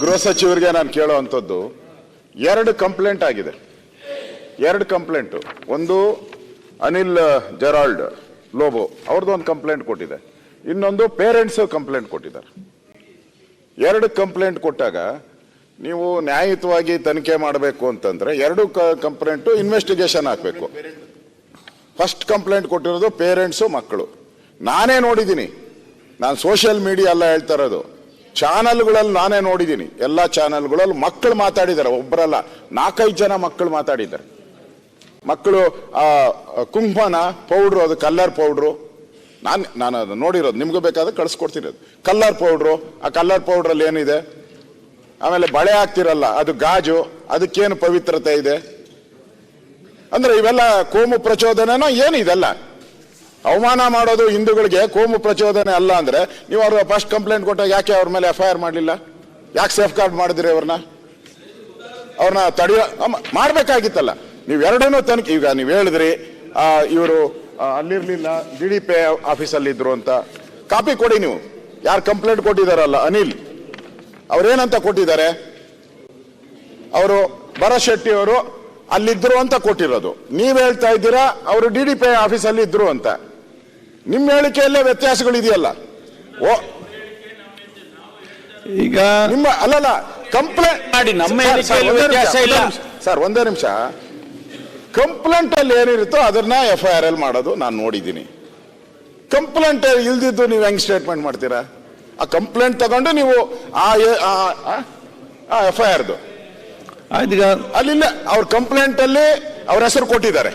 ಗೃಹ ಸಚಿವರಿಗೆ ನಾನು ಕೇಳುವಂಥದ್ದು, ಎರಡು ಕಂಪ್ಲೇಂಟ್ ಆಗಿದೆ. ಎರಡು ಕಂಪ್ಲೇಂಟು. ಒಂದು ಅನಿಲ್ ಜೆರಾಲ್ಡ್ ಲೋಬೋ ಅವ್ರದ್ದು ಒಂದು ಕಂಪ್ಲೇಂಟ್ ಕೊಟ್ಟಿದೆ. ಇನ್ನೊಂದು ಪೇರೆಂಟ್ಸ್ ಕಂಪ್ಲೇಂಟ್ ಕೊಟ್ಟಿದ್ದಾರೆ. ಎರಡು ಕಂಪ್ಲೇಂಟ್ ಕೊಟ್ಟಾಗ ನೀವು ನ್ಯಾಯಯುತವಾಗಿ ತನಿಖೆ ಮಾಡಬೇಕು ಅಂತಂದ್ರೆ ಎರಡು ಕಂಪ್ಲೇಂಟು ಇನ್ವೆಸ್ಟಿಗೇಷನ್ ಹಾಕಬೇಕು. ಫಸ್ಟ್ ಕಂಪ್ಲೇಂಟ್ ಕೊಟ್ಟಿರೋದು ಪೇರೆಂಟ್ಸು ಮಕ್ಕಳು. ನಾನೇ ನೋಡಿದ್ದೀನಿ. ನಾನು ಸೋಷಿಯಲ್ ಮೀಡಿಯಾ ಎಲ್ಲ ಹೇಳ್ತಾ ಇರೋದು. ಚಾನಲ್ಗಳಲ್ಲಿ ನಾನೇ ನೋಡಿದ್ದೀನಿ. ಎಲ್ಲ ಚಾನಲ್ಗಳಲ್ಲಿ ಮಕ್ಕಳು ಮಾತಾಡಿದ್ದಾರೆ. ಒಬ್ಬರಲ್ಲ, ನಾಲ್ಕೈದು ಜನ ಮಕ್ಕಳು ಮಾತಾಡಿದ್ದಾರೆ. ಮಕ್ಕಳು ಕುಂಕುಮನ ಪೌಡ್ರು, ಅದು ಕಲ್ಲರ್ ಪೌಡ್ರು. ನಾನು ನಾನು ಅದು ನೋಡಿರೋದು. ನಿಮ್ಗೆ ಬೇಕಾದ್ರೆ ಕಳಿಸ್ಕೊಡ್ತೀನಿ ಅದು ಕಲ್ಲರ್ ಪೌಡ್ರು, ಆ ಕಲ್ಲರ್ ಪೌಡ್ರಲ್ಲಿ ಏನಿದೆ? ಆಮೇಲೆ ಬಳೆ ಹಾಕ್ತಿರಲ್ಲ, ಅದು ಗಾಜು, ಅದಕ್ಕೇನು ಪವಿತ್ರತೆ ಇದೆ? ಅಂದ್ರೆ ಇವೆಲ್ಲ ಕೋಮು ಪ್ರಚೋದನೆನೋ ಏನು ಇದೆಲ್ಲ. ಅವಮಾನ ಮಾಡೋದು ಹಿಂದೂಗಳಿಗೆ ಕೋಮು ಪ್ರಚೋದನೆ ಅಲ್ಲ ಅಂದ್ರೆ ನೀವು ಅವ್ರ ಫಸ್ಟ್ ಕಂಪ್ಲೇಂಟ್ ಕೊಟ್ಟಾಗ ಯಾಕೆ ಅವ್ರ ಮೇಲೆ ಎಫ್ ಐ ಆರ್ ಮಾಡಲಿಲ್ಲ? ಯಾಕೆ ಸೇಫ್ ಗಾರ್ಡ್ ಮಾಡಿದ್ರಿ ಅವ್ರನ್ನ? ಅವ್ರನ್ನ ತಡೆಯೋ ಮಾಡ್ಬೇಕಾಗಿತ್ತಲ್ಲ. ನೀವು ಎರಡನ್ನೂ ತನಿಖೆ ಈಗ ನೀವು ಹೇಳಿದ್ರಿ ಇವರು ಅಲ್ಲಿರ್ಲಿಲ್ಲ ಡಿ ಡಿ ಪಿ ಆಫೀಸಲ್ಲಿ ಇದ್ರು ಅಂತ. ಕಾಪಿ ಕೊಡಿ ನೀವು. ಯಾರು ಕಂಪ್ಲೇಂಟ್ ಕೊಟ್ಟಿದಾರಲ್ಲ, ಅನಿಲ್. ಅವ್ರೇನಂತ ಕೊಟ್ಟಿದ್ದಾರೆ? ಅವರು ಭರಶೆಟ್ಟಿ ಅವರು ಅಲ್ಲಿದ್ರು ಅಂತ ಕೊಟ್ಟಿರೋದು. ನೀವು ಹೇಳ್ತಾ ಇದ್ದೀರಾ, ಅವರು ಡಿ ಡಿ ಪಿ ಆಫೀಸಲ್ಲಿ ಇದ್ರು ಅಂತ. ನಿಮ್ಮ ಹೇಳಿಕೆಯಲ್ಲೇ ವ್ಯತ್ಯಾಸಗಳಿದೆಯಲ್ಲ. ಓ. ಈಗ ನಿಮ್ಮ ಅಲ್ಲಲ್ಲ ಕಂಪ್ಲೇಂಟ್ ಮಾಡಿ, ನಮ್ಮ ವ್ಯತ್ಯಾಸ ಇಲ್ಲ. ಸರ್ ಒಂದೇ ನಿಮಿಷ ಕಂಪ್ಲೇಂಟ್ ಅಲ್ಲಿ ಏನಿರುತ್ತೋ ಅದನ್ನ ಎಫ್ ಐ ಆರ್ ಎಲ್ ಮಾಡೋದು ನಾನು ನೋಡಿದ್ದೀನಿ. ಕಂಪ್ಲೇಂಟ್ ಇಲ್ದಿದ್ದು ನೀವು ಹೆಂಗ್ ಸ್ಟೇಟ್ಮೆಂಟ್ ಮಾಡ್ತೀರಾ? ಆ ಕಂಪ್ಲೇಂಟ್ ತಗೊಂಡು ನೀವು ಆ ಎಫ್ ಐ ಆರ್ದು ಅಲ್ಲಿಲ್ಲ ಅವ್ರ ಕಂಪ್ಲೇಂಟ್ ಅಲ್ಲಿ ಅವ್ರ ಹೆಸರು ಕೊಟ್ಟಿದ್ದಾರೆ.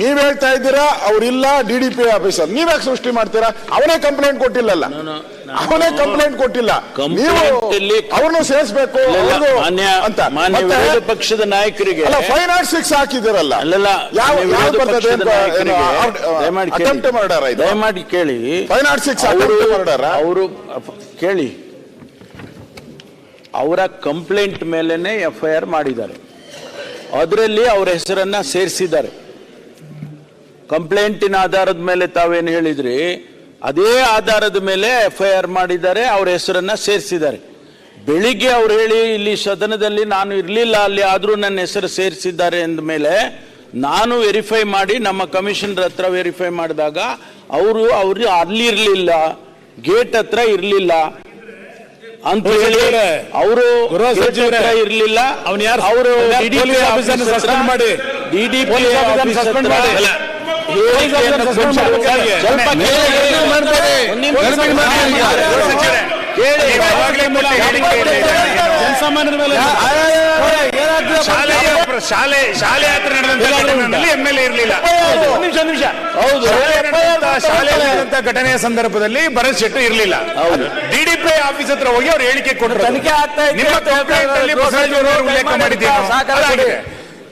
ನೀವ್ ಹೇಳ್ತಾ ಇದ್ದೀರಾ ಅವ್ರಿಲ್ಲ ಡಿ ಡಿ ಪಿ ಆಫೀಸರ್ ನೀವ್ ಯಾಕೆ ಸೃಷ್ಟಿ ಮಾಡ್ತೀರಾ? ಅವನೇ ಕಂಪ್ಲೇಂಟ್ ಕೊಟ್ಟಿಲ್ಲಲ್ಲ. ಅವನೇ ಕಂಪ್ಲೇಂಟ್ ಕೊಟ್ಟಿಲ್ಲ. ನೀವು ಅವ್ರನ್ನು ಸೇರಿಸಬೇಕು ಅಂತ. ಪಕ್ಷದ ನಾಯಕರಿಗೆ ಅಲ್ಲ ಫೈವ್ ನಾಟ್ ಸಿಕ್ಸ್ ಹಾಕಿದಿರಲ್ಲ ದಯಮಾಡಿ ಕೇಳಿ. ಫೈವ್ ನಾಟ್ ಸಿಕ್ಸ್ ಅವರು ಕೇಳಿ. ಅವರ ಕಂಪ್ಲೇಂಟ್ ಮೇಲೆನೆ ಎಫ್ ಐ ಆರ್ ಮಾಡಿದ್ದಾರೆ. ಅದರಲ್ಲಿ ಅವರ ಹೆಸರನ್ನ ಸೇರಿಸಿದ್ದಾರೆ. ಕಂಪ್ಲೇಂಟಿನ ಆಧಾರದ ಮೇಲೆ ತಾವೇನು ಹೇಳಿದ್ರಿ? ಅದೇ ಆಧಾರದ ಮೇಲೆ ಎಫ್ ಐ ಆರ್ ಮಾಡಿದ್ದಾರೆ ಅವ್ರ ಹೆಸರನ್ನ ಸೇರಿಸಿದ್ದಾರೆ. ಬೆಳಿಗ್ಗೆ ಅವ್ರು ಹೇಳಿ ಇಲ್ಲಿ ಸದನದಲ್ಲಿ ನಾನು ಇರಲಿಲ್ಲ ಅಲ್ಲಿ ಆದರೂ ನನ್ನ ಹೆಸರು ಸೇರಿಸಿದ್ದಾರೆ ಅಂದ ಮೇಲೆ ನಾನು ವೆರಿಫೈ ಮಾಡಿ ನಮ್ಮ ಕಮಿಷನರ್ ಹತ್ರ ವೆರಿಫೈ ಮಾಡಿದಾಗ ಅವರು ಅವರು ಅಲ್ಲಿ ಇರಲಿಲ್ಲ ಗೇಟ್ ಹತ್ರ ಇರಲಿಲ್ಲ ಅಂತ ಹೇಳಿ ಅವರು ಇರಲಿಲ್ಲ. ಅವ್ನು ಯಾರು? ಅವರು ಡಿ ಡಿ police ಜನಸಾಮಾನ್ಯರ ಮೇಲೆ ಶಾಲೆ ಶಾಲೆ ಹತ್ರ ನಡೆದಂತ ಎಂ ಎಲ್ ಎ ಇರಲಿಲ್ಲ ನಿಮಿಷ ನಿಮಿಷ ಹೌದು ಶಾಲೆ ನಡೆದಂತ ಘಟನೆಯ ಸಂದರ್ಭದಲ್ಲಿ ಭರತ್ ಶೆಟ್ಟಿ ಇರಲಿಲ್ಲ ಡಿಡಿಪಿ ಆಫೀಸ್ ಹತ್ರ ಹೋಗಿ ಅವ್ರು ಹೇಳಿಕೆ ಕೊಟ್ಟರು ತನಿಖೆ ಆಗ್ತಾ ಇದೆ. ಉಲ್ಲೇಖ. ಅದಾಗಿದೆ.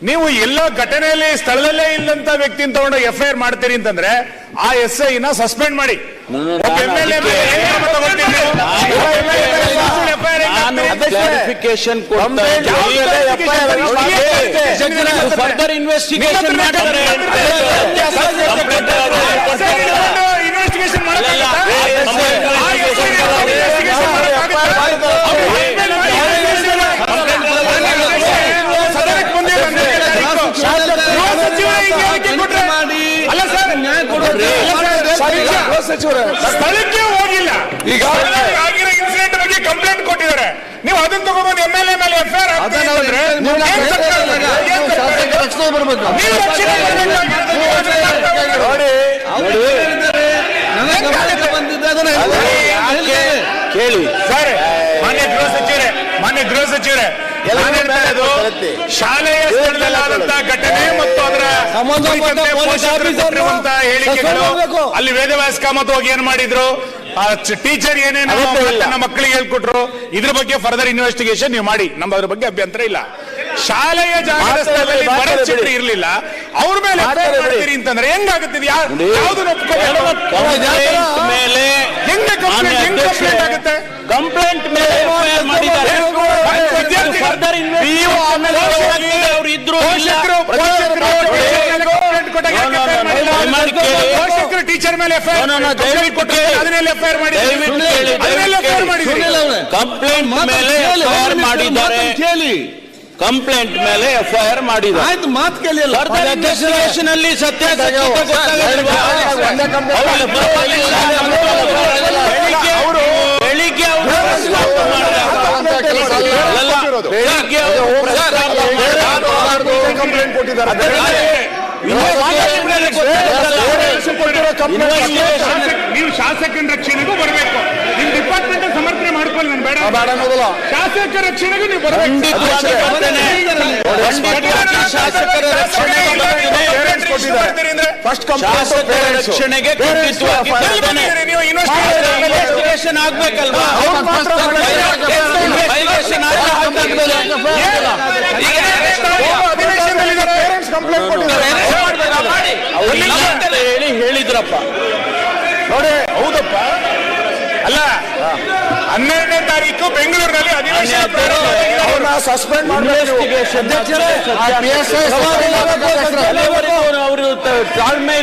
ನೀವು ಎಲ್ಲ ಘಟನೆಯಲ್ಲಿ ಸ್ಥಳದಲ್ಲೇ ಇಲ್ಲಂತ ವ್ಯಕ್ತಿನ ತಗೊಂಡು ಎಫ್ ಐ ಆರ್ ಮಾಡ್ತೀರಿ ಅಂತಂದ್ರೆ ಆ ಎಸ್ ಐ ನ ಸಸ್ಪೆಂಡ್ ಮಾಡಿ ಇನ್ವೆಸ್ಟಿಗೇಷನ್ MLA ಮೇಲೆ ಹೆಂಗ್ ಕ್ರಮ ತಗೊಳ್ತೀರಿ ನೀವು? ಒಬ್ಬ MLA ಮೇಲೆ ಸುಳ್ಳು FIR ಹೆಂಗ್ ನಾನು ಹಾಕ್ತೀರಿ? ಕ್ಲಾರಿಫಿಕೇಶನ್ ಕೊಡ್ತಾ ಫರ್ದರ್ ಇನ್ವೆಸ್ಟಿಗೇಷನ್ ಮಾಡ್ತಾರೆ ಇನ್ವೆಸ್ಟಿಗೇಷನ್ ಅಲ್ಲಲ್ಲ, ಸ್ಥಳಕ್ಕೆ ಹೋಗಿಲ್ಲ. ಈಗ ಆಗಿರೋ ಇನ್ಸಿಡೆಂಟ್ ಬಗ್ಗೆ ಕಂಪ್ಲೇಂಟ್ ಕೊಟ್ಟಿದ್ದಾರೆ. ನೀವು ಅದನ್ನ ತಗೊಂಡ್ಬಂದು ಎಂ ಎಲ್ ಎ ಮೇಲೆ ಎಫ್ ಆರ್ ಕೇಳಿ. ಸರ್. ಮಾನ್ಯ ಗೃಹ ಸಚಿವರೇ ಮಾನ್ಯ ಗೃಹ ಸಚಿವರೇ ಶಾಲೆಯ ಸ್ಥಳದಲ್ಲಾದಂತ ಘಟನೆ ಮತ್ತು ಅದರ ಹೇಳಿಕೆಗಳು. ಅಲ್ಲಿ ವೇದವ್ಯಾಸ ಕಾಮತ್ ಹೋಗಿ ಏನ್ ಮಾಡಿದ್ರು ಟೀಚರ್ ಏನೇನು. ತನ್ನ ಮಕ್ಕಳಿಗೆ ಹೇಳ್ಕೊಟ್ರು ಇದ್ರ ಬಗ್ಗೆ ಫರ್ದರ್ ಇನ್ವೆಸ್ಟಿಗೇಷನ್ ನೀವು ಮಾಡಿ ನಮ್ಮ ಅದ್ರ ಬಗ್ಗೆ ಅಭ್ಯಂತರ ಇಲ್ಲ ಶಾಲೆಯ ಜಾಗದ ಸ್ಥಳದಲ್ಲಿ ಬಿಡಿ. ಇರ್ಲಿಲ್ಲ ಅವ್ರ ಮೇಲೆ ಮಾಡ್ತಾರೆ ಅಂತಂದ್ರೆ ಹೆಂಗಾಗುತ್ತೆ. ಯಾವ್ದನ್ನ ಒಪ್ಕೋಬೇಕು ಮೇಲೆ ಹೆಂಗೆ complaint ಆಗುತ್ತೆ? ಕಂಪ್ಲೇಂಟ್ ಮೇಲೆ FIR ಮಾಡಿದ್ದಾರೆ ವಿದ್ಯಾರ್ಥಿ- ಫರ್ದರ್ ಅವ್ರು ಇದ್ರು ಇಲ್ಲ ಪೋಷಕರು ಪೋಷಕರು ಟೀಚರ್ ಮೇಲೆ complaint ಕೊಟ್ಟಾಗ ಯಾಕೆ No, no, no, FIR ಮಾಡಿಲ್ಲ? ದಯಮಾಡಿ ಕೇಳಿ. ಪೋಷಕರು ಟೀಚರ್ ಮೇಲೆ ಎಫ್ No, no, no, ದಯವಿಟ್ಟು ಕೇಳಿ. ಅದನ್ನೆಲ್ಲ ಎಫ್ ಐ ಆರ್ ಮಾಡಿ ಮೇಲೆ ಕೇಳಿ, ಅದನ್ನೆಲ್ಲ ಎಫ್ ಐ ಆರ್ ದಯವಿಟ್ಟು ಮಾಡಿದ್ರಿ ಕಂಪ್ಲೇಂಟ್ ಮೇಲೆ ಎಫ್ಐಆರ್ ಮಾಡಿದ್ದಾರೆ ಕೇಳಿ ಕಂಪ್ಲೇಂಟ್ ಮೇಲೆ ಎಫ್ಐಆರ್ ಮಾಡಿದ್ದಾರೆ ಆಯ್ತು ಮಾತು ಕೇಳಿಲ್ಲ ಬೆಳಿಗ್ಗೆ ಬೆಳಿಗ್ಗೆ ಅವರು ಪ್ರಸ್ತಾಪ ಮಾಡಿದಾಗ ಅಲ್ಲ, ಬೆಳಿಗ್ಗೆ ಅವರು ಪ್ರಸ್ತಾಪ ಮಾಡಿದಾಗ ಕಂಪ್ಲೇಂಟ್ ಕೊಟ್ಟಿದ್ದಾರೆ ನೀವು ಶಾಸಕನ ರಕ್ಷಣೆಗೂ ಬರಬೇಕು. ನಿಮ್ ಡಿಪಾರ್ಟ್ಮೆಂಟ್ ಸಮರ್ಥನೆ ಮಾಡ್ಕೊಳ್ಳಿ ನಾನು ಬೇಡ ಶಾಸಕರ ರಕ್ಷಣೆಗೂ ನೀವು ರಕ್ಷಣೆಗೆ ನೀವು ಇನ್ವೆಸ್ಟಿಗೇಷನ್ ಆಗ್ಬೇಕಲ್ವಾ ವೈಲೇಷನ್ ಪೇರೆಂಟ್ಸ್ ಕಂಪ್ಲೇಂಟ್ ಕೊಟ್ಟಿದ್ದಾರೆ ಅವ್ರಿಲ್ಲ ಅಂತ ಹೇಳಿ ಹೇಳಿದ್ರಪ್ಪ ನೋಡಿ ಹೌದಪ್ಪ. ಅಲ್ಲ ಹನ್ನೆರಡನೇ ತಾರೀಕು ಬೆಂಗಳೂರಿನಲ್ಲಿ ಅಧಿವೇಶನ ಸಸ್ಪೆಂಡ್ ಮಾಡಬೇಕು. ಅವರು ತಾಳ್ಮೆ